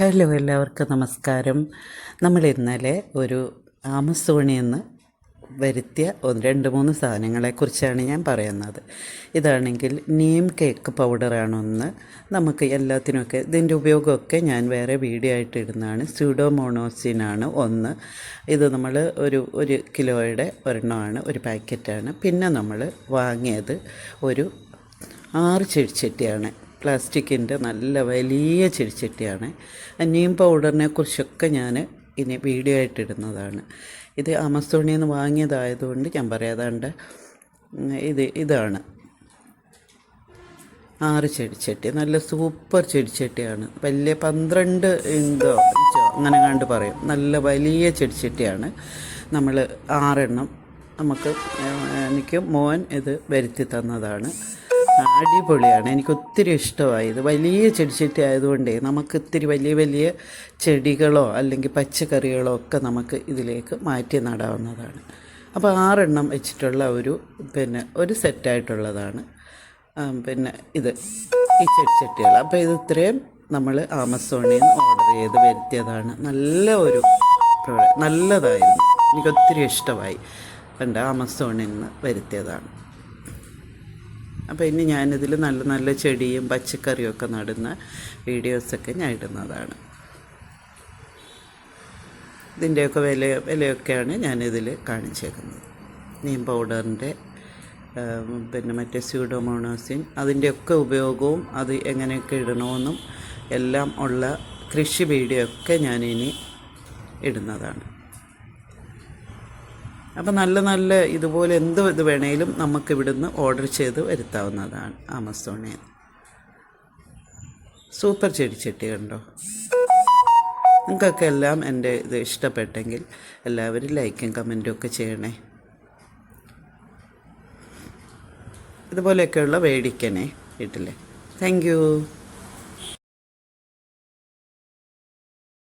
Hello എല്ലാവർക്കും നമസ്കാരം. നമ്മൾ ഇന്നലെ ഒരു ആമസോണിൽ നിന്ന് വരുത്തിയ ഒന്ന് രണ്ട് മൂന്ന് സാധനങ്ങളെക്കുറിച്ചാണ് ഞാൻ പറയുന്നത്. ഇതാണെങ്കിൽ നീം കേക്ക് പൗഡറാണൊന്ന് നമുക്ക് എല്ലാത്തിനുമൊക്കെ ഇതിന്റെ ഉപയോഗമൊക്കെ ഞാൻ വേറെ വീഡിയോ ആയിട്ട് ഇടുന്നതാണ്. സ്യൂഡോമോണോസിനാണ് ഒന്ന്. ഇത് നമ്മൾ ഒരു ഒരു കിലോയുടെ ഒരെണ്ണമാണ് ഒരു പാക്കറ്റാണ് പിന്നെ നമ്മൾ വാങ്ങിയത് ഒരു ആറ് ചെടിച്ചട്ടിയാണ് പ്ലാസ്റ്റിക്കിന്റെ നല്ല വലിയ ചെടിച്ചട്ടിയാണ്. നീം പൗഡറിനെ കുറിച്ചൊക്കെ ഞാൻ ഇനി വീഡിയോ ആയിട്ടിടുന്നതാണ് ഇത് ആമസോണിൽ നിന്ന് വാങ്ങിയതായതുകൊണ്ട് ഞാൻ പറയാതാണ്ട് ഇത് ഇതാണ്. ആറ് ചെടിച്ചട്ടി നല്ല സൂപ്പർ ചെടിച്ചട്ടിയാണ്. വലിയ പന്ത്രണ്ട് എന്തോ അങ്ങനെ കണ്ട് പറയും. നല്ല വലിയ ചെടിച്ചട്ടിയാണ്. നമ്മൾ ആറെണ്ണം നമുക്ക് എനിക്ക് മോൻ ഇത് വരുത്തി തന്നതാണ്. അടിപൊളിയാണ്. എനിക്ക് ഒത്തിരി ഇഷ്ടമായി. ഇത് വലിയ ചെടിച്ചട്ടി ആയതുകൊണ്ടേ നമുക്ക് ഇത്തിരി വലിയ വലിയ ചെടികളോ അല്ലെങ്കിൽ പച്ചക്കറികളോ ഒക്കെ നമുക്ക് ഇതിലേക്ക് മാറ്റി നടാവുന്നതാണ്. അപ്പോൾ ആറെണ്ണം വെച്ചിട്ടുള്ള ഒരു പിന്നെ ഒരു സെറ്റായിട്ടുള്ളതാണ് പിന്നെ ഇത് ഈ ചെടിച്ചട്ടികൾ. അപ്പോൾ ഇത് ഇത്രയും നമ്മൾ ആമസോണിൽ നിന്ന് ഓർഡർ ചെയ്ത് വരുത്തിയതാണ്. നല്ല ഒരു നല്ലതായിരുന്നു. എനിക്ക് ഒത്തിരി ഇഷ്ടമായി. കണ്ട് ആമസോണിൽ നിന്ന് വരുത്തിയതാണ്. അപ്പോൾ ഇനി ഞാനിതിൽ നല്ല നല്ല ചെടിയും പച്ചക്കറിയും ഒക്കെ നടുന്ന വീഡിയോസൊക്കെ ഞാൻ ഇടുന്നതാണ്. ഇതിന്റെയൊക്കെ വില വിലയൊക്കെയാണ് ഞാനിതിൽ കാണിച്ചേക്കുന്നത്. നീം പൗഡറിന്റെ പിന്നെ മറ്റേ സ്യൂഡോമോണോസിൻ അതിന്റെയൊക്കെ ഉപയോഗവും അത് എങ്ങനെയൊക്കെ ഇടണമെന്നും എല്ലാം ഉള്ള കൃഷി വീഡിയോ ഒക്കെ ഞാനിനി ഇടുന്നതാണ്. അപ്പോൾ നല്ല നല്ല ഇതുപോലെ എന്ത് ഇത് വേണേലും നമുക്ക് ഇവിടുന്ന് ഓർഡർ ചെയ്ത് വരുത്താവുന്നതാണ് ആമസോണിൽ. സൂപ്പർ ചെടിച്ചട്ടി കണ്ടോ? നിങ്ങൾക്കൊക്കെ എല്ലാം എന്റെ ഇത് ഇഷ്ടപ്പെട്ടെങ്കിൽ എല്ലാവരും ലൈക്കും കമന്റും ഒക്കെ ചെയ്യണേ. ഇതുപോലെയൊക്കെയുള്ള മേടിക്കണേ വീട്ടിൽ താങ്ക്